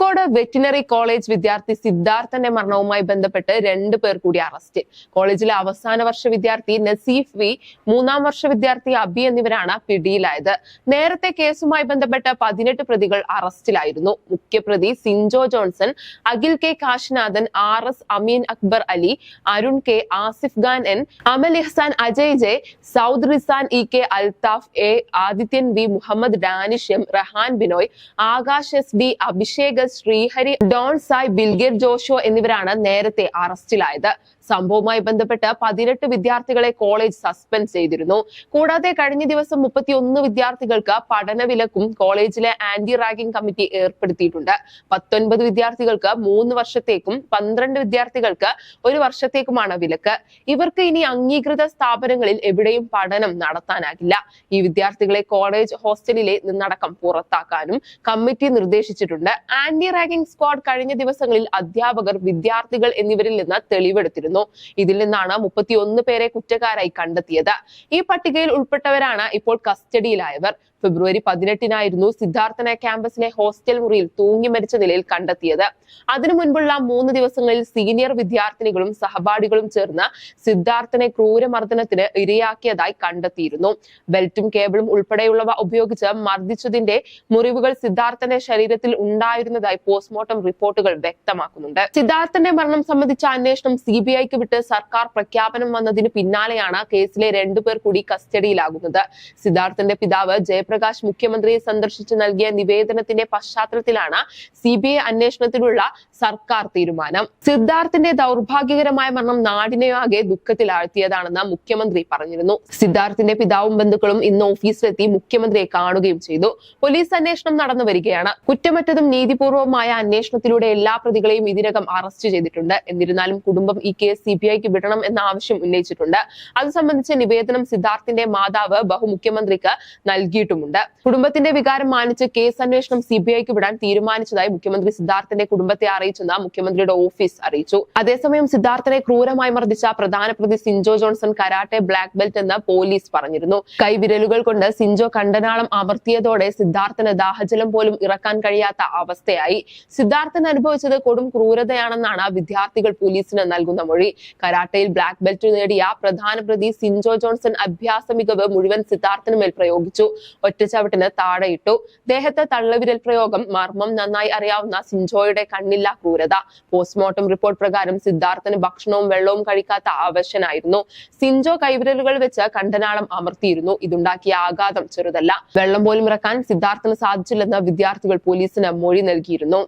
Pookode veterinary college വിദ്യാർത്ഥി സിദ്ധാർത്ഥന്റെ മരണവുമായി ബന്ധപ്പെട്ട് രണ്ടു പേർ കൂടി അറസ്റ്റ് കോളേജിലെ അവസാന വർഷ വിദ്യാർത്ഥി നസീഫ് വി മൂന്നാം വർഷ വിദ്യാർത്ഥി അബി എന്നിവരാണ് പിടിയിലായത്. നേരത്തെ കേസുമായി ബന്ധപ്പെട്ട് പതിനെട്ട് പ്രതികൾ അറസ്റ്റിലായിരുന്നു മുഖ്യപ്രതി Sinjo Johnson Akhil K Kashinathan R S Ameen Akbar Ali Arun K Asif Khan N Amal Ihsan Ajay J Saud Rizan E K Althaf A Adithyan V Muhammed Danish M Rehan Binoy Akash S D Abhishek Sreehari Don Sai Bilgir Josho എന്നിവരാണ് നേരത്തെ അറസ്റ്റിലായത്. സംഭവവുമായി ബന്ധപ്പെട്ട് പതിനെട്ട് വിദ്യാർത്ഥികളെ college suspend ചെയ്തിരുന്നു. കൂടാതെ കഴിഞ്ഞ ദിവസം മുപ്പത്തിയൊന്ന് വിദ്യാർത്ഥികൾക്ക് പഠനവിലക്കും കോളേജിലെ ആന്റി റാഗിംഗ് കമ്മിറ്റി ഏർപ്പെടുത്തിയിട്ടുണ്ട്. പത്തൊൻപത് വിദ്യാർത്ഥികൾക്ക് മൂന്ന് വർഷത്തേക്കും പന്ത്രണ്ട് വിദ്യാർത്ഥികൾക്ക് ഒരു വർഷത്തേക്കുമാണ് വിലക്ക്. ഇവർക്ക് ഇനി അംഗീകൃത സ്ഥാപനങ്ങളിൽ എവിടെയും പഠനം നടത്താനാകില്ല. ഈ വിദ്യാർത്ഥികളെ കോളേജ് ഹോസ്റ്റലിലെ നിന്നടക്കം പുറത്താക്കാനും കമ്മിറ്റി നിർദ്ദേശിച്ചിട്ടുണ്ട്. ആന്റി റാഗിംഗ് സ്ക്വാഡ് കഴിഞ്ഞ ദിവസങ്ങളിൽ അധ്യാപകർ വിദ്യാർത്ഥികൾ എന്നിവരിൽ നിന്ന് തെളിവെടുത്തിരുന്നു. ഇതിൽ നിന്നാണ് മുപ്പത്തിയൊന്ന് പേരെ കുറ്റക്കാരായി കണ്ടെത്തിയത്. ഈ പട്ടികയിൽ ഉൾപ്പെട്ടവരാണ് ഇപ്പോൾ കസ്റ്റഡിയിലായവർ. ഫെബ്രുവരി പതിനെട്ടിനായിരുന്നു സിദ്ധാർത്ഥന ക്യാമ്പസിലെ ഹോസ്റ്റൽ മുറിയിൽ തൂങ്ങി മരിച്ച നിലയിൽ കണ്ടെത്തിയത്. അതിനു മുൻപുള്ള മൂന്ന് ദിവസങ്ങളിൽ സീനിയർ വിദ്യാർത്ഥിനികളും സഹപാഠികളും ചേർന്ന് സിദ്ധാർത്ഥനെ ക്രൂരമർദ്ദനത്തിന് ഇരയാക്കിയതായി കണ്ടെത്തിയിരുന്നു. ബെൽറ്റും കേബിളും ഉൾപ്പെടെയുള്ളവ ഉപയോഗിച്ച് മർദ്ദിച്ചതിന്റെ മുറിവുകൾ സിദ്ധാർത്ഥന്റെ ശരീരത്തിൽ ഉണ്ടായിരുന്നതായി പോസ്റ്റ്മോർട്ടം റിപ്പോർട്ടുകൾ വ്യക്തമാക്കുന്നുണ്ട്. സിദ്ധാർത്ഥന്റെ മരണം സംബന്ധിച്ച അന്വേഷണം സി ബി ഐക്ക് വിട്ട് സർക്കാർ പ്രഖ്യാപനം വന്നതിന് പിന്നാലെയാണ് കേസിലെ രണ്ടുപേർ കൂടി കസ്റ്റഡിയിലാകുന്നത്. സിദ്ധാർത്ഥന്റെ പിതാവ് ജയപ്രകാശ് മുഖ്യമന്ത്രിയെ സന്ദർശിച്ച് നൽകിയ നിവേദനത്തിന്റെ പശ്ചാത്തലത്തിലാണ് സി ബി ഐ അന്വേഷണത്തിലുള്ള സർക്കാർ തീരുമാനം. സിദ്ധാർത്ഥിന്റെ ദൗർഭാഗ്യകരമായ മരണം നാടിനെയാകെ ദുഃഖത്തിലാഴ്ത്തിയതാണെന്ന് മുഖ്യമന്ത്രി പറഞ്ഞിരുന്നു. സിദ്ധാർത്ഥിന്റെ പിതാവും ബന്ധുക്കളും ഇന്ന് ഓഫീസിലെത്തി മുഖ്യമന്ത്രിയെ കാണുകയും ചെയ്തു. പോലീസ് അന്വേഷണം നടന്നു വരികയാണ്. കുറ്റമറ്റതും നീതിപൂർവമായ അന്വേഷണത്തിലൂടെ എല്ലാ പ്രതികളെയും ഇതിനകം അറസ്റ്റ് ചെയ്തിട്ടുണ്ട്. എന്നിരുന്നാലും കുടുംബം ഈ കേസ് സി ബി ഐക്ക് വിടണം എന്ന ആവശ്യം ഉന്നയിച്ചിട്ടുണ്ട്. അത് സംബന്ധിച്ച നിവേദനം സിദ്ധാർത്ഥിന്റെ മാതാവ് ബഹുമുഖ്യമന്ത്രിക്ക് നൽകിയിട്ടുമുണ്ട്. കുടുംബത്തിന്റെ വികാരം മാനിച്ച് കേസ് അന്വേഷണം സി ബി ഐക്ക് വിടാൻ തീരുമാനിച്ചതായി മുഖ്യമന്ത്രി സിദ്ധാർത്ഥിന്റെ കുടുംബത്തെ അറിയിച്ചെന്ന് മുഖ്യമന്ത്രിയുടെ ഓഫീസ് അറിയിച്ചു. അതേസമയം സിദ്ധാർത്ഥനെ ക്രൂരമായി മർദ്ദിച്ച പ്രധാന പ്രതി Sinjo Johnson karate black belt എന്ന് പോലീസ് പറഞ്ഞിരുന്നു. കൈവിരലുകൾ കൊണ്ട് സിൻജോ കണ്ടനാളം അമർത്തിയതോടെ സിദ്ധാർത്ഥന് ദാഹജലം പോലും ഇറക്കാൻ കഴിയാത്ത അവസ്ഥയായി സിദ്ധാർത്ഥൻ അനുഭവിച്ചത് കൊടും ക്രൂരതയാണെന്നാണ് വിദ്യാർത്ഥികൾ പോലീസിന് നൽകുന്ന മൊഴി. കരാട്ടയിൽ ബ്ലാക്ക് ബെൽറ്റ് നേടിയ പ്രധാന പ്രതി സിൻജോ ജോൺസൺ അഭ്യാസ മികവ് മുഴുവൻ സിദ്ധാർത്ഥന് മേൽ പ്രയോഗിച്ചു. ഒറ്റച്ചവിട്ടിന് താഴെയിട്ടു. ദേഹത്തെ തള്ളവിരൽ പ്രയോഗം മർമ്മം നന്നായി അറിയാവുന്ന സിൻജോയുടെ കണ്ണില്ല ക്രൂരത. പോസ്റ്റ്മോർട്ടം റിപ്പോർട്ട് പ്രകാരം സിദ്ധാർത്ഥന് ഭക്ഷണവും വെള്ളവും കഴിക്കാത്ത ആവശ്യനായിരുന്നു. സിൻജോ കൈവിരലുകൾ വെച്ച് കണ്ടനാളം അമർത്തിയിരുന്നു. ഇതുണ്ടാക്കിയ ആഘാതം ചെറുതല്ല. വെള്ളം പോലും ഇറക്കാൻ സിദ്ധാർത്ഥന് സാധിച്ചില്ലെന്ന് വിദ്യാർത്ഥികൾ പോലീസിന് മൊഴി seguiram.